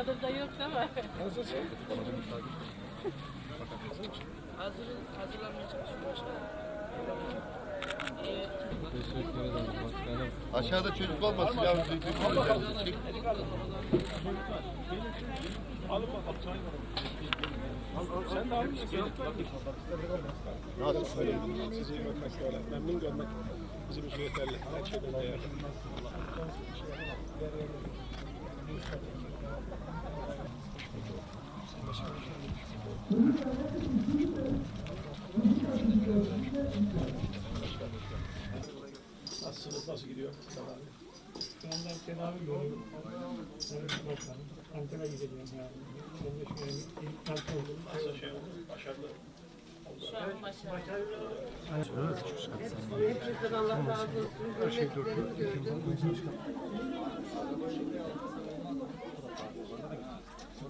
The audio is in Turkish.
Çadırda yok mi? Nasılsın? Hazır, hazırlanmaya çalışıyorum başkanım. Ee, Teşekkür ederim başkanım. Aşağıda çocuk olmasın ya. Sen de abi? Nasıl? Sizi görmek. Memnun görmek bizim için yeterli. Her şeyden değer. Nasılsınız? Nasıl gidiyor? Ben tedavi görüyorum. Ankara'ya gideceğim yani. De şöyle bir ilk oldum. Nasıl şey oldu? Başarılı. şu an başarılı. Hepinizden Allah razı olsun. Hürmetlerimi gördüm.